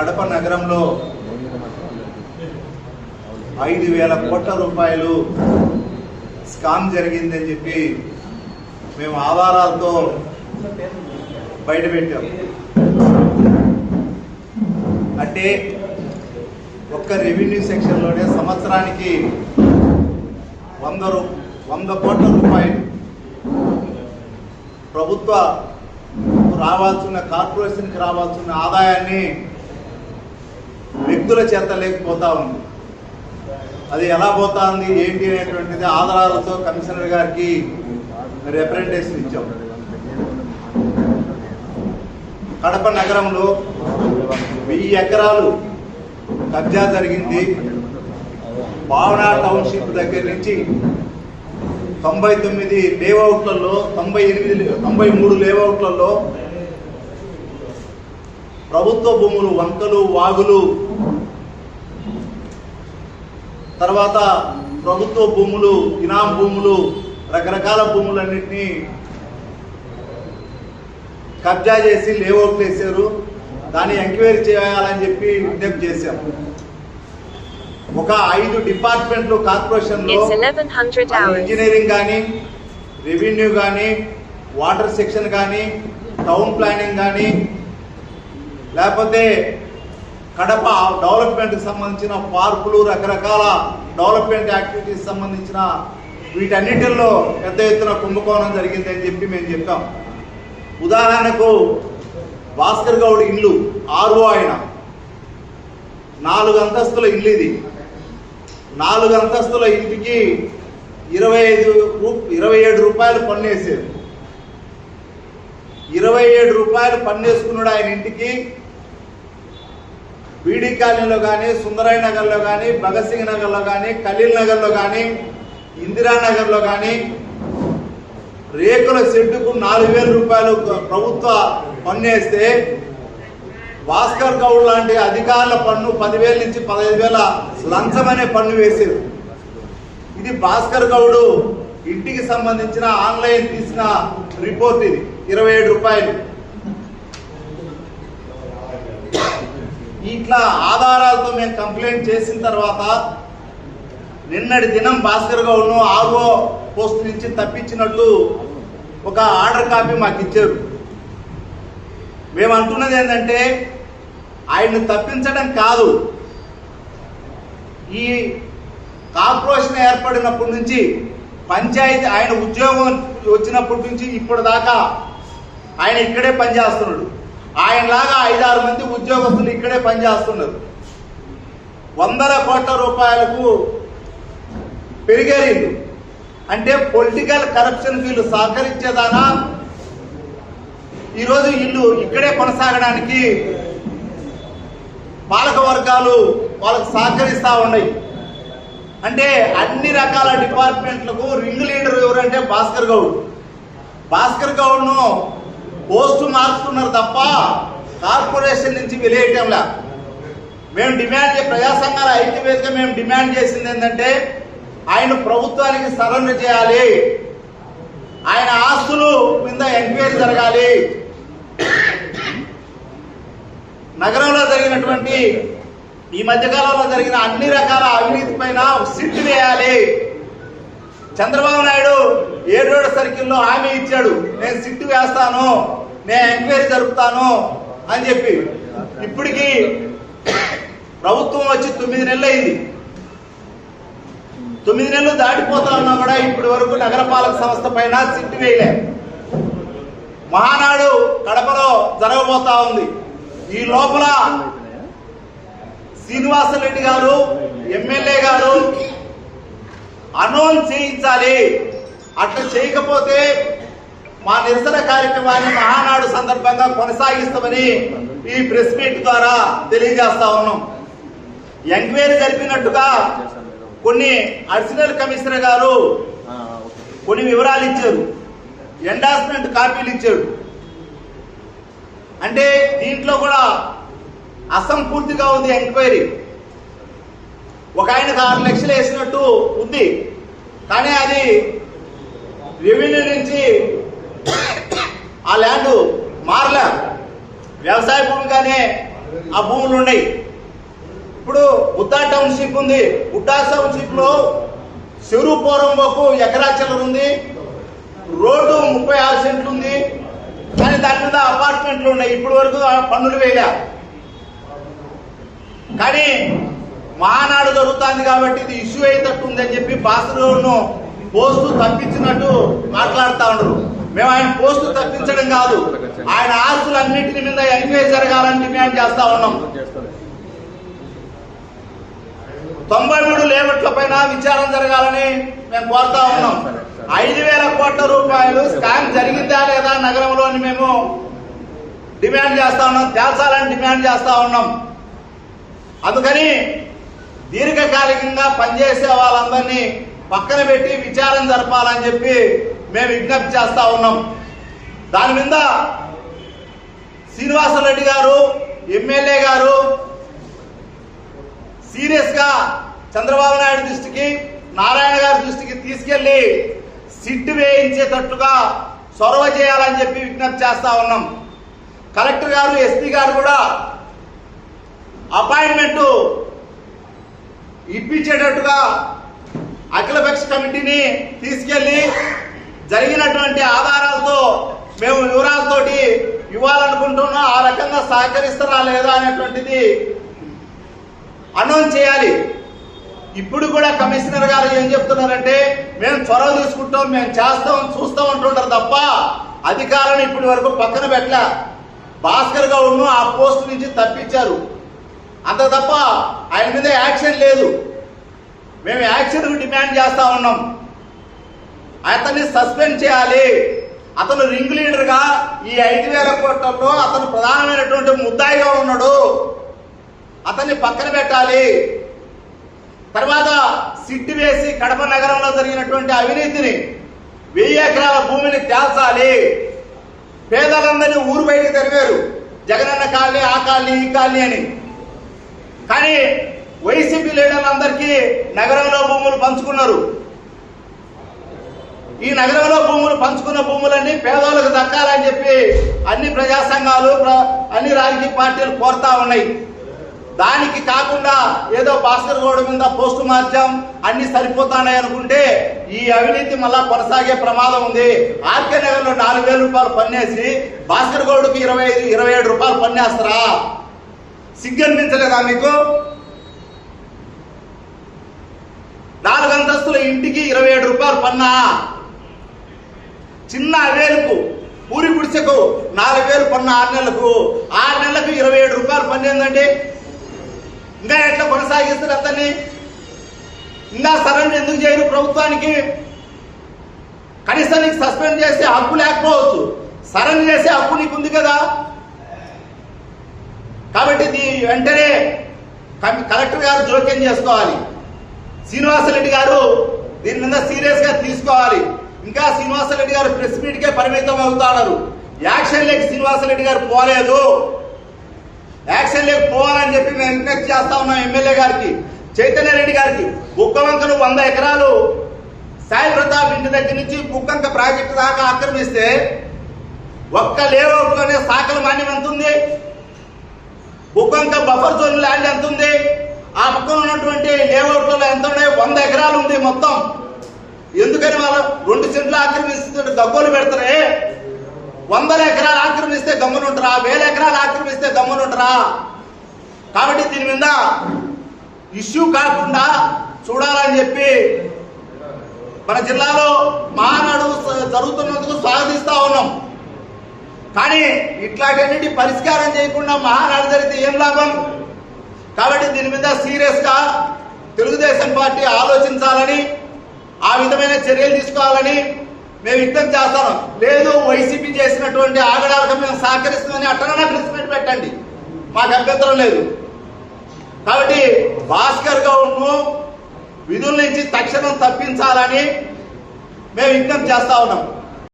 కడప నగరంలో ఐదు వేల కోట్ల రూపాయలు స్కామ్ జరిగిందని చెప్పి మేము ఆధారాలతో బయటపెట్టాం. అంటే ఒక్క రెవెన్యూ సెక్షన్లోనే సంవత్సరానికి వంద రూ వంద కోట్ల రూపాయలు. ప్రభుత్వ రావాల్సిన కార్పొరేషన్కి రావాల్సిన ఆదాయాన్ని వ్యక్తుల చేత లేకపోతా ఉంది. అది ఎలా పోతా ఉంది ఏంటి అనేటువంటిది ఆధారాలతో కమిషనర్ గారికి రిప్రజెంటేషన్ ఇచ్చాం. కడప నగరంలో వెయ్యి ఎకరాలు కబ్జా జరిగింది. భావన టౌన్షిప్ దగ్గర నుంచి తొంభై తొమ్మిది లేఅవుట్లలో తొంభై ఎనిమిది తొంభై మూడు లేఅవుట్లలో ప్రభుత్వ భూములు వంకలు వాగులు. తర్వాత ప్రభుత్వ భూములు ఇనాం భూములు రకరకాల భూములన్నింటినీ కబ్జా చేసి లేఅవుట్లు వేసారు దాన్ని ఎంక్వైరీ చేయాలని చెప్పి విజ్ఞప్తి చేశాం. ఒక ఐదు డిపార్ట్మెంట్లు కార్పొరేషన్లో It's 1100 అది hours. ఇంజనీరింగ్ కానీ రెవెన్యూ కానీ వాటర్ సెక్షన్ కానీ టౌన్ ప్లానింగ్ కానీ లేకపోతే కడప డెవలప్మెంట్కి సంబంధించిన పార్కులు రకరకాల డెవలప్మెంట్ యాక్టివిటీస్ సంబంధించిన వీటన్నిటిల్లో పెద్ద ఎత్తున కుంభకోణం జరిగిందని చెప్పి మేము చెప్పాం. ఉదాహరణకు భాస్కర్ గౌడ్ ఇల్లు ఆరు ఆయన నాలుగు అంతస్తుల ఇల్లు ఇది. నాలుగు అంతస్తుల ఇంటికి ఇరవై ఐదు రూ- ఇరవై ఏడు రూపాయలు పన్ను వేసారు ఇరవై ఏడు రూపాయలు పన్ను వేసుకున్నాడు ఆయన ఇంటికి బీడీ కాలనీలో కానీ సుందరాయ్ నగర్లో కానీ భగత్ సింగ్ నగర్లో కానీ ఖలీల్ నగర్లో కానీ ఇందిరానగర్లో కానీ రేకుల షెడ్డుకు నాలుగు వేల రూపాయలు ప్రభుత్వ పన్ను వేస్తే భాస్కర్ గౌడ్ లాంటి అధికారుల పన్ను పదివేల నుంచి పదహైదు వేల లంచం అనే పన్ను వేసారు ఇది భాస్కర్ గౌడ్ ఇంటికి సంబంధించిన ఆన్లైన్ తీసిన రిపోర్ట్ ఇది. ఇరవై ఏడు రూపాయలు. ఇట్లా ఆధారాలతో మేము కంప్లైంట్ చేసిన తర్వాత నిన్నటి దినం భాస్కర్ గౌడ్ను ఆర్ఓ పోస్ట్ నుంచి తప్పించినట్లు ఒక ఆర్డర్ కాపీ మాకు ఇచ్చారు. మేము అంటున్నది ఏంటంటే ఆయన్ని తప్పించడం కాదు. ఈ కార్పొరేషన్ ఏర్పడినప్పటి నుంచి పంచాయతీ ఆయన ఉద్యోగం వచ్చినప్పటి నుంచి ఇప్పుడు దాకా ఆయన ఇక్కడే పనిచేస్తున్నాడు. ఆయనలాగా ఐదారు మంది ఉద్యోగస్తులు ఇక్కడే పనిచేస్తున్నారు. వందల కోట్ల రూపాయలకు పెరిగారు అంటే పొలిటికల్ కరప్షన్ వీళ్ళు సహకరించేదానా? ఈరోజు వీళ్ళు ఇక్కడే కొనసాగడానికి పాలక వర్గాలు వాళ్ళకు సహకరిస్తూ ఉన్నాయి. అంటే అన్ని రకాల డిపార్ట్మెంట్లకు రింగ్ లీడర్ ఎవరంటే భాస్కర్ గౌడ్. భాస్కర్ గౌడ్ను పోస్టు మార్చుతున్నారు తప్ప కార్పొరేషన్ నుంచి వెలియటంలా మేము డిమాండ్ చే- ప్రజా సంఘాల ఐక్యవేదిక మేము డిమాండ్ చేసింది ఏంటంటే ఆయన ప్రభుత్వానికి సరెండర్ చేయాలి. ఆయన ఆస్తులు మీద ఎంక్వైరీ జరగాలి. నగరంలో జరిగినటువంటి ఈ మధ్యకాలంలో జరిగిన అన్ని రకాల అవినీతి పైన సిట్ వేయాలి. చంద్రబాబు నాయుడు ఏడోడు సర్కిల్లో హామీ ఇచ్చాడు. నేను సిట్ వేస్తాను నేను ఎంక్వైరీ జరుపుతాను అని చెప్పి. ఇప్పటికి ప్రభుత్వం వచ్చి తొమ్మిది నెలలు అయింది. తొమ్మిది నెలలు దాటిపోతా ఉన్నా కూడా ఇప్పటి వరకు నగరపాలక సంస్థ పైన సిట్ వేయలే. మహానాడు కడపలో జరగబోతా ఉంది. ఈ లోపల శ్రీనివాసరెడ్డి గారు ఎమ్మెల్యే గారు అనౌన్స్ చేయించాలి. అట్లా చేయకపోతే మా నిరసన కార్యక్రమాన్ని మహానాడు సందర్భంగా కొనసాగిస్తామని ఈ ప్రెస్ మీట్ ద్వారా తెలియజేస్తా ఉన్నాం. ఎంక్వైరీ జరిపినట్టుగా కొన్ని అడిషనల్ కమిషనర్ గారు కొన్ని వివరాలు ఇచ్చారు. ఎండార్స్మెంట్ కాపీలు ఇచ్చాడు అంటే దీంట్లో కూడా అసంపూర్తిగా ఉంది ఎంక్వైరీ. ఒక ఆయనకు ఆరు లక్షలు వేసినట్టు ఉంది. కానీ అది రెవెన్యూ నుంచి ఆ ల్యాండ్ మారలే. వ్యవసాయ భూమిగానే ఆ భూములు ఉన్నాయి. ఇప్పుడు ఉత్తా టౌన్షిప్ ఉంది. ఉట్టా టౌన్షిప్లో చెరువు పోరంబోకు ఎకరా చిల్లర ఉంది. రోడ్డు ముప్పై ఆరు సెంట్లు ఉంది. కానీ దాని మీద అపార్ట్మెంట్లు ఉన్నాయి. ఇప్పటి వరకు పన్నులు వేయలే. కానీ మానాడు జరుగుతుంది కాబట్టి ఇది ఇష్యూ అయ్యేటట్టు ఉందని చెప్పి బాసులను పోస్టు తప్పించినట్టు మాట్లాడుతా ఉండరు. మేము ఆయన పోస్టు తప్పించడం కాదు. ఆయన ఆస్తులన్నింటిని మీద ఎంక్వైరీ జరగాలని డిమాండ్ చేస్తా ఉన్నాం. తొంభై మూడు లేవట్ల పైన విచారణ జరగాలని మేము కోరుతా ఉన్నాం. ఐదు వేల కోట్ల రూపాయలు స్కామ్ జరిగిందా లేదా నగరంలోని మేము డిమాండ్ చేస్తా ఉన్నాం. తేల్చాలని డిమాండ్ చేస్తా ఉన్నాం. అందుకని దీర్ఘకాలికంగా పనిచేసే వాళ్ళందరినీ పక్కన పెట్టి విచారం జరపాలని చెప్పి మేము విజ్ఞప్తి చేస్తా ఉన్నాం. దాని మీద శ్రీనివాసరెడ్డి గారు ఎమ్మెల్యే గారు సీరియస్గా చంద్రబాబు నాయుడు దృష్టికి నారాయణ గారి దృష్టికి తీసుకెళ్ళి సిట్టు వేయించేటట్టుగా చొరవ చేయాలని చెప్పి విజ్ఞప్తి చేస్తా ఉన్నాం. కలెక్టర్ గారు ఎస్పీ గారు కూడా అపాయింట్మెంటు ఇప్పించేటట్టుగా అఖిలపక్ష కమిటీని తీసుకెళ్ళి జరిగినటువంటి ఆధారాలతో మేము వివరాలతోటి ఇవ్వాలనుకుంటున్నాం ఆ రకంగా సహకరిస్తారా లేదా అనేటువంటిది అనౌన్స్ చేయాలి. ఇప్పుడు కూడా కమిషనర్ గారు ఏం చెప్తున్నారంటే మేము చొరవ తీసుకుంటాం మేము చేస్తాం చూస్తాం అంటుంటారు తప్ప అధికారాన్ని ఇప్పటి వరకు పక్కన పెట్టలే. భాస్కర్ గౌడ్ను ఆ పోస్ట్ నుంచి తప్పించారు. అంత తప్ప ఆయన మీద యాక్షన్ లేదు. మేము యాక్షన్ డిమాండ్ చేస్తా ఉన్నాం. అతన్ని సస్పెండ్ చేయాలి. అతను రింగ్ లీడర్గా ఈ ఐదు వేల కోట్లలో అతను ప్రధానమైనటువంటి ముద్దాయిగా ఉన్నాడు. అతన్ని పక్కన పెట్టాలి. తర్వాత సిట్టు వేసి కడప నగరంలో జరిగినటువంటి అవినీతిని వెయ్యి ఎకరాల భూమిని తేల్చాలి. పేదలందరినీ ఊరు బయటకు తెరివేరు జగనన్న కాలనీ ఆ కాలనీ ఈ కాలనీ అని. కానీ వైసీపీ లీడర్లందరికీ నగరంలో భూములు పంచుకున్నారు. ఈ నగరంలో భూములు పంచుకున్న భూములన్నీ పేదోళ్ళకు దక్కాలని చెప్పి అన్ని ప్రజా సంఘాలు అన్ని రాజకీయ పార్టీలు కోరుతా ఉన్నాయి. దానికి కాకుండా ఏదో భాస్కర్ గౌడ్ మీద పోస్టు మార్చాం అన్ని సరిపోతాయి అనుకుంటే ఈ అవినీతి మళ్ళా కొనసాగే ప్రమాదం ఉంది. ఆర్కే నగర్లో నాలుగు వేల రూపాయలు పన్నేసి భాస్కర్ గౌడ్కి ఇరవై ఐదు ఇరవై ఏడు రూపాయలు పన్నేస్తారా? సిగ్గనిపించలేదా మీకు? నాలుగు అంతస్తుల ఇంటికి ఇరవై ఏడు రూపాయలు పన్నా. చిన్న అవేలకు పూరి గుడిసెకు నాలుగు వేలు పన్ను ఆరు నెలలకు. ఆరు నెలలకు ఇరవై ఏడు రూపాయలు పన్ను ఏందండి? ఇంకా ఎట్లా కొనసాగిస్తారు అతన్ని? ఇంకా సరెండర్ ఎందుకు చేయరు ప్రభుత్వానికి? కనీసం నీకు సస్పెండ్ చేసే హక్కు లేకపోవచ్చు. సరెండర్ చేసే హక్కు నీకు ఉంది కదా. కాబట్టి ఇది వెంటనే కలెక్టర్ గారు జోక్యం చేసుకోవాలి. శ్రీనివాసరెడ్డి గారు దీని మీద సీరియస్గా తీసుకోవాలి. ఇంకా శ్రీనివాసరెడ్డి గారు ప్రెస్ మీట్ కే పరిమితం అవుతున్నారు యాక్షన్ లేక శ్రీనివాసరెడ్డి గారు పోలేదు. యాక్షన్ లేక పోవాలని చెప్పి మేము రిక్వెస్ట్ చేస్తా ఉన్నాం ఎమ్మెల్యే గారికి చైతన్య రెడ్డి గారికి. బుక్కవంకలు వంద ఎకరాలు సాయి ప్రతాప్ ఇంటి దగ్గర నుంచి బుక్కంక ప్రాజెక్టు దాకా ఆక్రమిస్తే ఒక్క లేఅవుట్లోనే సాకల మాన్యం ఎంత బఫర్ జోన్ ల్యాండ్ ఎంత ఉంది? ఆ పక్కన ఉన్నటువంటి లేఅవుట్లలో ఎంత ఉన్నాయి? వంద ఎకరాలు ఉంది మొత్తం. ఎందుకని వాళ్ళు రెండు సెంట్లు ఆక్రమిస్తుంటే గగ్గోలు పెడతారే? వందల ఎకరాలు ఆక్రమిస్తే గమ్మునుంటరా వేల ఎకరాలు ఆక్రమిస్తే గమ్మునుంటరా కాబట్టి దీని మీద ఇష్యూ కాకుండా చూడాలని చెప్పి మన జిల్లాలో మహానాడు జరుగుతున్నందుకు స్వాగతిస్తా ఉన్నాం. కానీ ఇట్లాంటి పరిష్కారం చేయకుండా మహానాడు జరిగితే ఏం లాభం? కాబట్టి దీని మీద సీరియస్గా తెలుగుదేశం పార్టీ ఆలోచించాలని ఆ విధమైన చర్యలు తీసుకోవాలని మేము విజ్ఞప్తి చేస్తాను. లేదు వైసీపీ చేసినటువంటి ఆగడాలకు మేము సహకరిస్తుందని అట్టనన్నా ప్రెస్ పెట్టండి. మాకు అభ్యంతరం లేదు. కాబట్టి భాస్కర్ గౌడ్ను విధుల నుంచి తక్షణం తప్పించాలని మేము విజ్ఞప్తి చేస్తా ఉన్నాం.